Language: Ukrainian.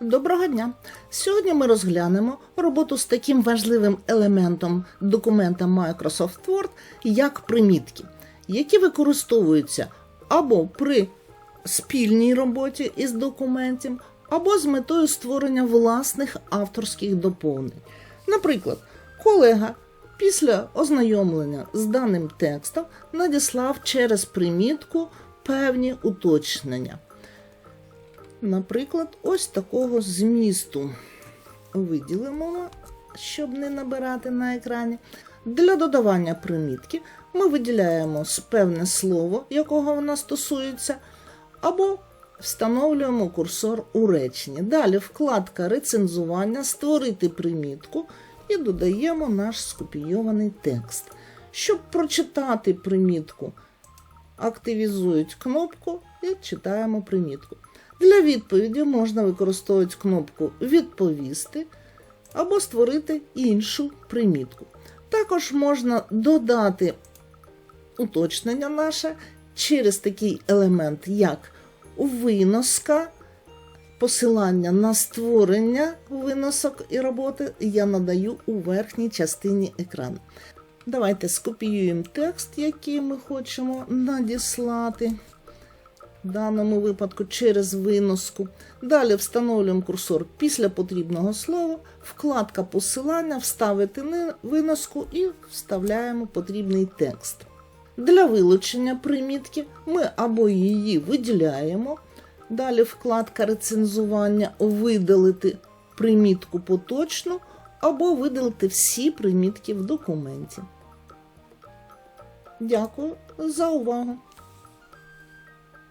Доброго дня! Сьогодні ми розглянемо роботу з таким важливим елементом документа Microsoft Word, як примітки, які використовуються або при спільній роботі із документом, або з метою створення власних авторських доповнень. Наприклад, колега після ознайомлення з даним текстом надіслав через примітку певні уточнення. Наприклад, ось такого змісту. Виділимо, щоб не набирати на екрані. Для додавання примітки ми виділяємо певне слово, якого вона стосується, або встановлюємо курсор у реченні. Далі вкладка рецензування, створити примітку і додаємо наш скопійований текст. Щоб прочитати примітку, активізують кнопку і читаємо примітку. Для відповіді можна використовувати кнопку Відповісти або створити іншу примітку. Також можна додати уточнення наше через такий елемент, як виноска, посилання на створення виносок і роботи я надаю у верхній частині екрану. Давайте скопіюємо текст, який ми хочемо надіслати. В даному випадку через виноску. Далі встановлюємо курсор після потрібного слова, вкладка посилання, вставити виноску і вставляємо потрібний текст. Для вилучення примітки ми або її виділяємо, далі вкладка рецензування видалити примітку поточну, або видалити всі примітки в документі. Дякую за увагу!